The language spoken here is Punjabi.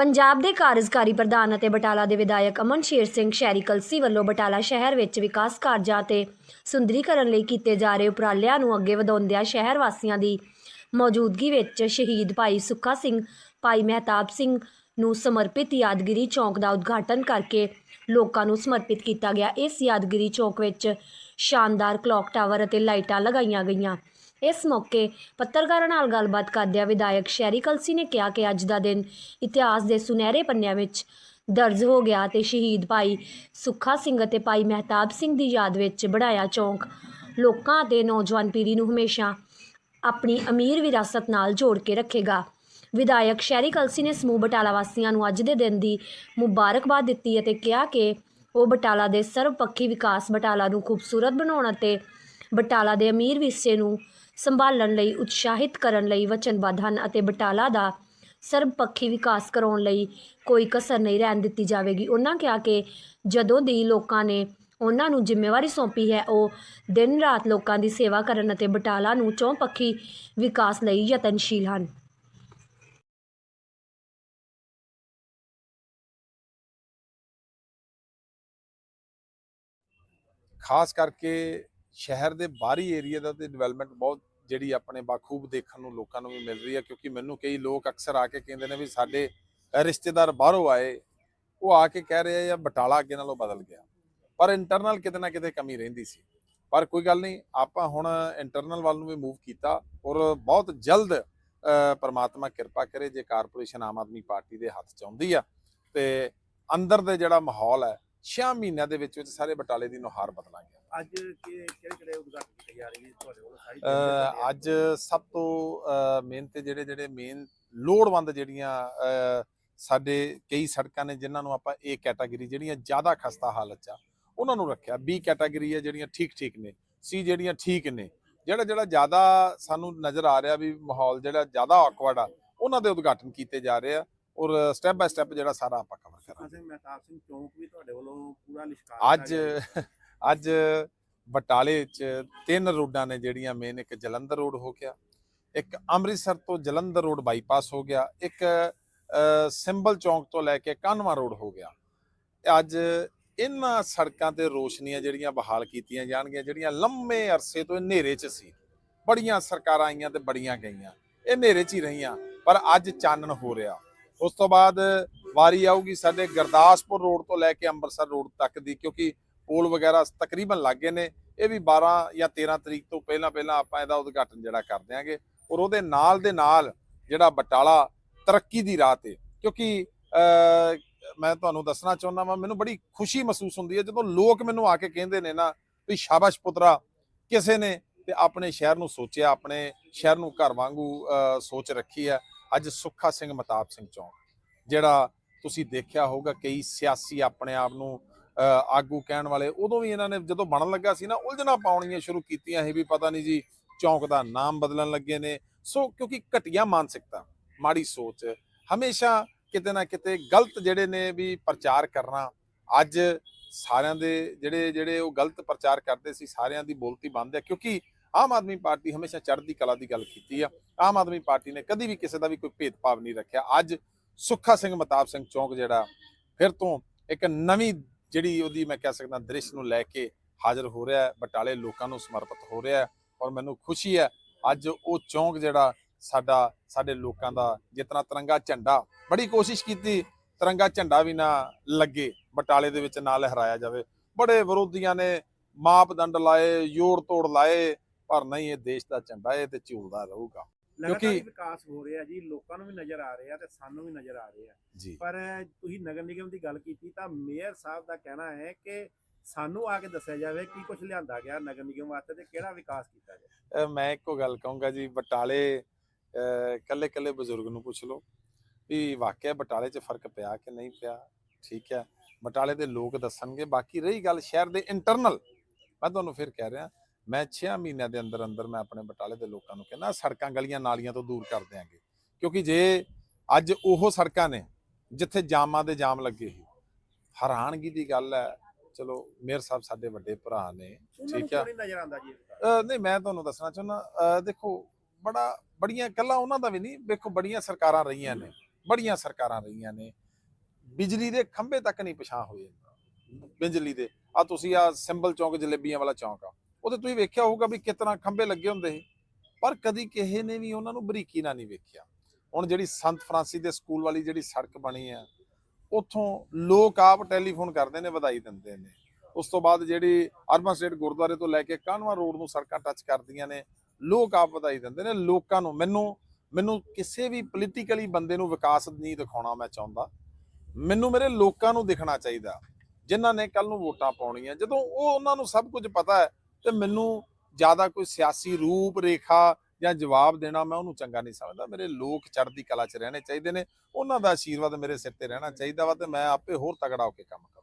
ਪੰਜਾਬ ਦੇ ਕਾਰਜਕਾਰੀ ਪ੍ਰਧਾਨ ਅਤੇ ਬਟਾਲਾ ਦੇ ਵਿਧਾਇਕ ਅਮਨ ਸ਼ੇਰ ਸਿੰਘ ਸ਼ਹਿਰੀ ਕਲਸੀ ਵੱਲੋਂ ਬਟਾਲਾ ਸ਼ਹਿਰ ਵਿੱਚ ਵਿਕਾਸ ਕਾਰਜਾਂ ਤੇ ਸੁੰਦਰੀਕਰਨ ਲਈ ਕੀਤੇ ਜਾ ਰਹੇ ਉਪਰਾਲਿਆਂ ਨੂੰ ਅੱਗੇ ਵਧਾਉਂਦਿਆਂ ਸ਼ਹਿਰ ਵਾਸੀਆਂ ਦੀ ਮੌਜੂਦਗੀ ਵਿੱਚ ਸ਼ਹੀਦ ਭਾਈ ਸੁੱਖਾ ਸਿੰਘ, ਭਾਈ ਮਹਿਤਾਬ ਸਿੰਘ ਨੂੰ ਸਮਰਪਿਤ ਯਾਦਗਿਰੀ ਚੌਂਕ ਦਾ ਉਦਘਾਟਨ ਕਰਕੇ ਲੋਕਾਂ ਨੂੰ ਸਮਰਪਿਤ ਕੀਤਾ ਗਿਆ। ਇਸ ਯਾਦਗਿਰੀ ਚੌਂਕ ਵਿੱਚ ਸ਼ਾਨਦਾਰ ਕਲੌਕ ਟਾਵਰ ਅਤੇ ਲਾਈਟਾਂ ਲਗਾਈਆਂ ਗਈਆਂ। ਇਸ ਮੌਕੇ ਪੱਤਰਕਾਰਾਂ ਨਾਲ ਗੱਲਬਾਤ ਕਰਦਿਆਂ ਵਿਧਾਇਕ ਸ਼ੈਰੀ ਕਲਸੀ ਨੇ ਕਿਹਾ ਕਿ ਅੱਜ ਦਾ ਦਿਨ ਇਤਿਹਾਸ ਦੇ ਸੁਨਹਿਰੇ ਪੰਨਿਆਂ ਵਿੱਚ ਦਰਜ ਹੋ ਗਿਆ ਤੇ ਸ਼ਹੀਦ ਭਾਈ ਸੁੱਖਾ ਸਿੰਘ ਅਤੇ ਭਾਈ ਮਹਿਤਾਬ ਸਿੰਘ ਦੀ ਯਾਦ ਵਿੱਚ ਬਣਾਇਆ ਚੌਂਕ। ਲੋਕਾਂ ਅਤੇ ਨੌਜਵਾਨ ਪੀੜ੍ਹੀ ਨੂੰ ਹਮੇਸ਼ਾ ਆਪਣੀ ਅਮੀਰ ਵਿਰਾਸਤ ਨਾਲ ਜੋੜ ਕੇ ਰੱਖੇਗਾ। ਵਿਧਾਇਕ ਸ਼ੈਰੀ ਕਲਸੀ ਨੇ ਸਮੂਹ ਬਟਾਲਾ ਵਾਸੀਆਂ ਨੂੰ ਅੱਜ ਦੇ ਦਿਨ ਦੀ ਮੁਬਾਰਕਬਾਦ ਦਿੱਤੀ ਅਤੇ ਕਿਹਾ ਕਿ ਉਹ ਬਟਾਲਾ ਦੇ ਸਰਵਪੱਖੀ ਵਿਕਾਸ ਬਟਾਲਾ ਨੂੰ ਖੂਬਸੂਰਤ ਬਣਾਉਣ ਅਤੇ ਬਟਾਲਾ ਦੇ ਅਮੀਰ ਵਿਰਸੇ ਨੂੰ ਸੰਭਾਲਣ ਲਈ, ਉਤਸ਼ਾਹਿਤ ਕਰਨ ਲਈ, ਵਚਨਬੱਧ ਹਨ ਅਤੇ ਬਟਾਲਾ ਦਾ ਸਰਬਪੱਖੀ ਵਿਕਾਸ ਕਰਾਉਣ ਲਈ ਕੋਈ ਕਸਰ ਨਹੀਂ ਰਹਿਣ ਦਿੱਤੀ ਜਾਵੇਗੀ। ਉਹਨਾਂ ਕਿਹਾ ਕਿ ਜਦੋਂ ਦੀ ਲੋਕਾਂ ਨੇ ਉਹਨਾਂ ਨੂੰ ਜ਼ਿੰਮੇਵਾਰੀ ਸੌਂਪੀ ਹੈ, ਉਹ ਦਿਨ ਰਾਤ ਲੋਕਾਂ ਦੀ ਸੇਵਾ ਕਰਨ ਅਤੇ ਬਟਾਲਾ ਨੂੰ ਚੌਪੱਖੀ ਵਿਕਾਸ ਲਈ ਯਤਨਸ਼ੀਲ ਹਨ। ਖਾਸ ਕਰਕੇ ਸ਼ਹਿਰ ਦੇ ਬਾਹਰੀ ਏਰੀਆ ਦਾ ਤੇ ਡਿਵੈਲਪਮੈਂਟ ਬਹੁਤ ਜਿਹੜੀ ਆਪਣੇ ਬਾਖੂਬ ਦੇਖਣ ਨੂੰ ਲੋਕਾਂ ਨੂੰ ਵੀ ਮਿਲ ਰਹੀ ਹੈ, ਕਿਉਂਕਿ ਮੈਨੂੰ ਕਈ ਲੋਕ ਅਕਸਰ ਆ ਕੇ ਕਹਿੰਦੇ ਨੇ ਵੀ ਸਾਡੇ ਰਿਸ਼ਤੇਦਾਰ ਬਾਹਰੋਂ ਆਏ, ਉਹ ਆ ਕੇ ਕਹਿ ਰਹੇ ਆ ਬਟਾਲਾ ਅੱਗੇ ਨਾਲੋਂ ਬਦਲ ਗਿਆ। ਪਰ ਇੰਟਰਨਲ ਕਿਤੇ ਨਾ ਕਿਤੇ ਕਮੀ ਰਹਿੰਦੀ ਸੀ। ਪਰ ਕੋਈ ਗੱਲ ਨਹੀਂ, ਆਪਾਂ ਹੁਣ ਇੰਟਰਨਲ ਵੱਲ ਨੂੰ ਵੀ ਮੂਵ ਕੀਤਾ ਔਰ ਬਹੁਤ ਜਲਦ ਪਰਮਾਤਮਾ ਕਿਰਪਾ ਕਰੇ, ਜੇ ਕਾਰਪੋਰੇਸ਼ਨ ਆਮ ਆਦਮੀ ਪਾਰਟੀ ਦੇ ਹੱਥ ਚ ਆਉਂਦੀ ਆ, ਤੇ ਅੰਦਰ ਦੇ ਜਿਹੜਾ ਮਾਹੌਲ ਹੈ 6 ਮਹੀਨਿਆਂ ਦੇ ਵਿੱਚ ਵਿੱਚ ਸਾਰੇ ਬਟਾਲੇ ਦੀ ਨੁਹਾਰ ਬਦਲਾਂਗੇ। ਅੱਜ ਕਿ ਕਿਹੜੇ ਕਿਹੜੇ ਉਦਘਾਟਨ ਕੀਤੇ ਜਾ ਰਹੇ ਨੇ ਤੁਹਾਡੇ ਵੱਲੋਂ ਸਾਰੀ ਅ, ਅੱਜ ਸਭ ਤੋਂ ਮੇਨ ਤੇ ਜਿਹੜੇ ਜਿਹੜੇ ਮੇਨ ਲੋੜਵੰਦ ਜਿਹੜੀਆਂ ਅ, ਸਾਡੇ ਕਈ ਸੜਕਾਂ ਨੇ ਜਿਨ੍ਹਾਂ ਨੂੰ ਆਪਾਂ ਏ ਕੈਟਾਗਰੀ ਜਿਹੜੀਆਂ ਜ਼ਿਆਦਾ ਖਸਤਾ ਹਾਲਤ 'ਚ ਆ ਉਹਨਾਂ ਨੂੰ ਰੱਖਿਆ। ਬੀ ਕੈਟਾਗਰੀ ਹੈ ਜਿਹੜੀਆਂ ਠੀਕ ਠੀਕ ਨੇ ਸੀ ਜਿਹੜੀਆਂ ਠੀਕ ਨੇ। ਜਿਹੜਾ ਜਿਹੜਾ ਜ਼ਿਆਦਾ ਸਾਨੂੰ ਨਜ਼ਰ ਆ ਰਿਹਾ ਵੀ ਮਾਹੌਲ ਜਿਹੜਾ ਜ਼ਿਆਦਾ ਆਕਵਰਡ ਆ ਉਹਨਾਂ ਦੇ ਉਦਘਾਟਨ ਕੀਤੇ ਜਾ ਰਹੇ ਆ ਔਰ ਸਟੈਪ ਬਾय ਸਟੈਪ ਜਿਹੜਾ ਸਾਰਾ ਆਪਾਂ ਕਵਰ ਕਰਾਂਗੇ। ਸਿੰਘ ਮਹਿਤਾਬ ਸਿੰਘ ਚੌਂਕ ਵੀ ਤੁਹਾਡੇ ਵੱਲੋਂ ਪੂਰਾ ਲਿਸ਼ਕਾਰ ਅੱਜ ਅੱਜ ਬਟਾਲੇ 'ਚ ਤਿੰਨ ਰੋਡਾਂ ਨੇ ਜਿਹੜੀਆਂ ਮੇਨ ਇੱਕ ਜਲੰਧਰ ਰੋਡ ਹੋ ਗਿਆ, ਇੱਕ ਅੰਮ੍ਰਿਤਸਰ ਤੋਂ ਜਲੰਧਰ ਰੋਡ ਬਾਈਪਾਸ ਹੋ ਗਿਆ, ਇੱਕ ਸਿੰਬਲ ਚੌਂਕ ਤੋਂ ਲੈ ਕੇ ਕਾਨਵਾ ਰੋਡ ਹੋ ਗਿਆ। ਅੱਜ ਇਹਨਾਂ ਸੜਕਾਂ ਤੇ ਰੋਸ਼ਨੀਆਂ ਜਿਹੜੀਆਂ ਬਹਾਲ ਕੀਤੀਆਂ ਜਾਣਗੀਆਂ, ਜਿਹੜੀਆਂ ਲੰਮੇ ਅਰਸੇ ਤੋਂ ਹਨੇਰੇ 'ਚ ਸੀ। ਬੜੀਆਂ ਸਰਕਾਰਾਂ ਆਈਆਂ ਤੇ ਬੜੀਆਂ ਗਈਆਂ। ਇਹ ਹਨੇਰੇ 'ਚ ਹੀ ਰਹੀਆਂ, ਪਰ ਅੱਜ ਚਾਨਣ ਹੋ ਰਿਹਾ। ਉਸ ਤੋਂ ਬਾਅਦ ਵਾਰੀ ਆਊਗੀ ਸਾਡੇ ਗੁਰਦਾਸਪੁਰ ਰੋਡ ਤੋਂ ਲੈ ਕੇ ਅੰਮ੍ਰਿਤਸਰ ਰੋਡ ਤੱਕ ਦੀ, ਕਿਉਂਕਿ ਪੋਲ ਵਗੈਰਾ ਤਕਰੀਬਨ ਲੱਗ ਗਏ ਨੇ। ਇਹ ਵੀ 12 ਜਾਂ 13 ਤਰੀਕ ਤੋਂ ਪਹਿਲਾਂ ਪਹਿਲਾਂ ਆਪਾਂ ਇਹਦਾ ਉਦਘਾਟਨ ਜਿਹੜਾ ਕਰ ਦਿਆਂਗੇ ਔਰ ਉਹਦੇ ਨਾਲ ਦੇ ਨਾਲ ਜਿਹੜਾ ਬਟਾਲਾ ਤਰੱਕੀ ਦੀ ਰਾਹ ਤੇ, ਕਿਉਂਕਿ ਮੈਂ ਤੁਹਾਨੂੰ ਦੱਸਣਾ ਚਾਹੁੰਦਾ ਵਾਂ, ਮੈਨੂੰ ਬੜੀ ਖੁਸ਼ੀ ਮਹਿਸੂਸ ਹੁੰਦੀ ਹੈ ਜਦੋਂ ਲੋਕ ਮੈਨੂੰ ਆ ਕੇ ਕਹਿੰਦੇ ਨੇ ਨਾ ਵੀ ਸ਼ਾਬਾਸ਼ ਪੁੱਤਰਾ, ਕਿਸੇ ਨੇ ਤੇ ਆਪਣੇ ਸ਼ਹਿਰ ਨੂੰ ਸੋਚਿਆ, ਆਪਣੇ ਸ਼ਹਿਰ ਨੂੰ ਘਰ ਵਾਂਗੂ ਸੋਚ ਰੱਖੀ ਹੈ। ਅੱਜ ਸੁੱਖਾ ਸਿੰਘ ਮਤਾਬ ਸਿੰਘ ਚੌਂਕ, ਜਿਹੜਾ ਤੁਸੀਂ ਦੇਖਿਆ ਹੋਊਗਾ ਕਈ ਸਿਆਸੀ ਆਪਣੇ ਆਪ ਨੂੰ ਆਗੂ ਕਹਿਣ ਵਾਲੇ, ਉਦੋਂ ਵੀ ਇਹਨਾਂ ਨੇ ਜਦੋਂ ਬਣਨ ਲੱਗਾ ਸੀ ਨਾ, ਉਲਝਣਾ ਪਾਉਣੀਆਂ ਸ਼ੁਰੂ ਕੀਤੀਆਂ ਸੀ ਵੀ ਪਤਾ ਨਹੀਂ ਜੀ, ਚੌਂਕ ਦਾ ਨਾਮ ਬਦਲਣ ਲੱਗੇ ਨੇ। ਸੋ ਕਿਉਂਕਿ ਘਟੀਆ ਮਾਨਸਿਕਤਾ, ਮਾੜੀ ਸੋਚ, ਹਮੇਸ਼ਾ ਕਿਤੇ ਨਾ ਕਿਤੇ ਗਲਤ ਜਿਹੜੇ ਨੇ ਵੀ ਪ੍ਰਚਾਰ ਕਰਨਾ, ਅੱਜ ਸਾਰਿਆਂ ਦੇ ਜਿਹੜੇ ਜਿਹੜੇ ਉਹ ਗਲਤ ਪ੍ਰਚਾਰ ਕਰਦੇ ਸੀ, ਸਾਰਿਆਂ ਦੀ ਬੋਲਤੀ ਬੰਦ ਹੈ ਕਿਉਂਕਿ ਆਮ ਆਦਮੀ ਪਾਰਟੀ ਹਮੇਸ਼ਾ ਚੜ੍ਹਦੀ ਕਲਾ ਦੀ ਗੱਲ ਕੀਤੀ ਆ। ਆਮ ਆਦਮੀ ਪਾਰਟੀ ਨੇ ਕਦੀ ਵੀ ਕਿਸੇ ਦਾ ਵੀ ਕੋਈ ਭੇਦਭਾਵ ਨਹੀਂ ਰੱਖਿਆ। ਅੱਜ ਸੁੱਖਾ ਸਿੰਘ ਮਤਾਬ ਸਿੰਘ ਚੌਂਕ ਜਿਹੜਾ, ਫਿਰ ਤੋਂ ਇੱਕ ਨਵੀਂ ਜਿਹੜੀ ਉਹਦੀ ਮੈਂ ਕਹਿ ਸਕਦਾ ਦ੍ਰਿਸ਼ ਨੂੰ ਲੈ ਕੇ ਹਾਜ਼ਰ ਹੋ ਰਿਹਾ ਬਟਾਲੇ ਲੋਕਾਂ ਨੂੰ ਸਮਰਪਿਤ ਹੋ ਰਿਹਾ ਔਰ ਮੈਨੂੰ ਖੁਸ਼ੀ ਹੈ, ਅੱਜ ਉਹ ਚੌਂਕ ਜਿਹੜਾ ਸਾਡਾ, ਸਾਡੇ ਲੋਕਾਂ ਦਾ ਜਿਤਨਾ ਤਿਰੰਗਾ ਝੰਡਾ, ਬੜੀ ਕੋਸ਼ਿਸ਼ ਕੀਤੀ, ਤਿਰੰਗਾ ਝੰਡਾ ਵੀ ਨਾ ਲੱਗੇ, ਬਟਾਲੇ ਦੇ ਵਿੱਚ ਨਾ ਲਹਿਰਾਇਆ ਜਾਵੇ। ਬੜੇ ਵਿਰੋਧੀਆਂ ਨੇ ਮਾਪਦੰਡ ਲਾਏ ਜੋੜ ਤੋੜ ਲਾਏ, ਪਰ ਨਹੀਂ, ਇਹ ਦੇਸ਼ ਦਾ ਝੰਡਾ ਇਹ ਤੇ ਝੂਲਦਾ ਰਹੂਗਾ। ਲਗਾਤਾਰ ਕਿਉਂਕਿ- ਵਿਕਾਸ ਹੋ ਰਿਹਾ ਜੀ ਲੋਕਾਂ ਨੂੰ ਵੀ ਨਜ਼ਰ ਆ ਰਿਹਾ ਤੇ ਸਾਨੂੰ ਵੀ ਨਜ਼ਰ ਆ ਰਿਹਾ ਜੀ। ਪਰ ਤੁਸੀਂ ਨਗਰ ਨਿਗਮ ਦੀ ਗੱਲ ਕੀਤੀ ਤਾਂ ਮੇਅਰ ਸਾਹਿਬ ਦਾ ਕਹਿਣਾ ਹੈ ਕਿ ਸਾਨੂੰ ਆ ਕੇ ਦੱਸਿਆ ਜਾਵੇ ਕੀ ਕੁਝ ਲਿਆਂਦਾ ਗਿਆ ਨਗਰ ਨਿਗਮ ਵਾਸਤੇ ਤੇ ਕਿਹੜਾ ਵਿਕਾਸ ਕੀਤਾ ਗਿਆ। ਅਹ ਮੈਂ ਇੱਕੋ ਗੱਲ ਕਹੂੰਗਾ ਜੀ ਬਟਾਲੇ ਕੱਲੇ ਕੱਲੇ ਬਜ਼ੁਰਗ ਨੂੰ ਪੁੱਛ ਲਓ ਵੀ ਵਾਕਿਆ ਬਟਾਲੇ 'ਚ ਫ਼ਰਕ ਪਿਆ ਕਿ ਨਹੀਂ ਪਿਆ? ਠੀਕ ਹੈ ਬਟਾਲੇ ਦੇ ਲੋਕ ਦੱਸਣਗੇ ਬਾਕੀ ਰਹੀ ਗੱਲ ਸ਼ਹਿਰ ਦੇ ਇੰਟਰਨਲ ਮੈਂ ਤੁਹਾਨੂੰ ਫਿਰ ਕਹਿ ਰਿਹਾ ਮੈਂ 6 ਮਹੀਨਿਆਂ ਦੇ ਅੰਦਰ ਅੰਦਰ ਮੈਂ ਆਪਣੇ ਬਟਾਲੇ ਦੇ ਲੋਕਾਂ ਨੂੰ ਕਹਿੰਦਾ ਸੜਕਾਂ ਗਲੀਆਂ ਨਾਲੀਆਂ ਤੋਂ ਦੂਰ ਕਰ ਦਿਆਂਗੇ। ਕਿਉਂਕਿ ਜੇ ਅੱਜ ਉਹ ਸੜਕਾਂ ਨੇ ਜਿੱਥੇ ਜਾਮਾਂ ਦੇ ਜਾਮ ਲੱਗੇ ਸੀ ਹੈਰਾਨਗੀ ਦੀ ਗੱਲ ਹੈ ਚਲੋ ਮੇਅਰ ਸਾਹਿਬ ਸਾਡੇ ਵੱਡੇ ਭਰਾ ਨੇ ਠੀਕ ਆ। ਕਿਉਂ ਨਹੀਂ ਮੈਂ ਤੁਹਾਨੂੰ ਦੱਸਣਾ ਚਾਹੁੰਦਾ ਦੇਖੋ ਬੜਾ ਬੜੀਆਂ ਕੱਲਾ ਉਹਨਾਂ ਦਾ ਵੀ ਨਹੀਂ ਵੇਖੋ ਬੜੀਆਂ ਸਰਕਾਰਾਂ ਰਹੀਆਂ ਨੇ ਬੜੀਆਂ ਸਰਕਾਰਾਂ ਰਹੀਆਂ ਨੇ। ਬਿਜਲੀ ਦੇ ਖੰਭੇ ਤੱਕ ਨਹੀਂ ਪਛਾਣ ਹੋਏ। ਬਿਜਲੀ ਦੇ ਆ ਤੁਸੀਂ ਆ ਸਿੰਬਲ ਚੌਂਕ ਜਲੇਬੀਆਂ ਵਾਲਾ ਚੌਂਕ ਆ ਉਹਦੇ ਤੁਸੀਂ ਵੇਖਿਆ ਹੋਊਗਾ ਵੀ ਕਿਤਨਾ ਖੰਭੇ ਲੱਗੇ ਹੁੰਦੇ ਸੀ। ਪਰ ਕਦੀ ਕਿਸੇ ਨੇ ਵੀ ਉਹਨਾਂ ਨੂੰ ਬਰੀਕੀ ਨਾਲ ਨਹੀਂ ਵੇਖਿਆ। ਹੁਣ ਜਿਹੜੀ ਸੰਤ ਫਰਾਂਸੀ ਦੇ ਸਕੂਲ ਵਾਲੀ ਜਿਹੜੀ ਸੜਕ ਬਣੀ ਆ, ਉੱਥੋਂ ਲੋਕ ਆਪ ਟੈਲੀਫੋਨ ਕਰਦੇ ਨੇ, ਵਧਾਈ ਦਿੰਦੇ ਨੇ। ਉਸ ਤੋਂ ਬਾਅਦ ਜਿਹੜੀ ਅਰਬਨ ਸਟੇਟ ਗੁਰਦੁਆਰੇ ਤੋਂ ਲੈ ਕੇ ਕਾਨਵਾ ਰੋਡ ਨੂੰ ਸੜਕਾਂ ਟੱਚ ਕਰਦੀਆਂ ਨੇ, ਲੋਕ ਆਪ ਵਧਾਈ ਦਿੰਦੇ ਨੇ। ਲੋਕਾਂ ਨੂੰ, ਮੈਨੂੰ ਮੈਨੂੰ ਕਿਸੇ ਵੀ ਪੋਲੀਟੀਕਲੀ ਬੰਦੇ ਨੂੰ ਵਿਕਾਸ ਨਹੀਂ ਦਿਖਾਉਣਾ ਮੈਂ ਚਾਹੁੰਦਾ। ਮੈਨੂੰ ਮੇਰੇ ਲੋਕਾਂ ਨੂੰ ਦਿਖਣਾ ਚਾਹੀਦਾ। ਜਿਨ੍ਹਾਂ ਨੇ ਕੱਲ ਨੂੰ ਵੋਟਾਂ ਪਾਉਣੀਆਂ, ਜਦੋਂ ਉਹ ਉਹਨਾਂ ਨੂੰ ਸਭ ਕੁਝ ਪਤਾ ਹੈ ਤੇ ਮੈਨੂੰ ਜ਼ਿਆਦਾ ਕੋਈ ਸਿਆਸੀ ਰੂਪ ਰੇਖਾ ਜਾਂ ਜਵਾਬ ਦੇਣਾ ਮੈਂ ਉਹਨੂੰ ਚੰਗਾ ਨਹੀਂ ਸਮਝਦਾ। ਮੇਰੇ ਲੋਕ ਚੜ੍ਹਦੀ ਕਲਾ 'ਚ ਰਹਿਣੇ ਚਾਹੀਦੇ ਨੇ। ਉਹਨਾਂ ਦਾ ਆਸ਼ੀਰਵਾਦ ਮੇਰੇ ਸਿਰ ਤੇ ਰਹਿਣਾ ਚਾਹੀਦਾ ਵਾ ਤੇ ਮੈਂ ਆਪੇ ਹੋਰ ਤਗੜਾ ਹੋ ਕੇ ਕੰਮ ਕਰਾਂ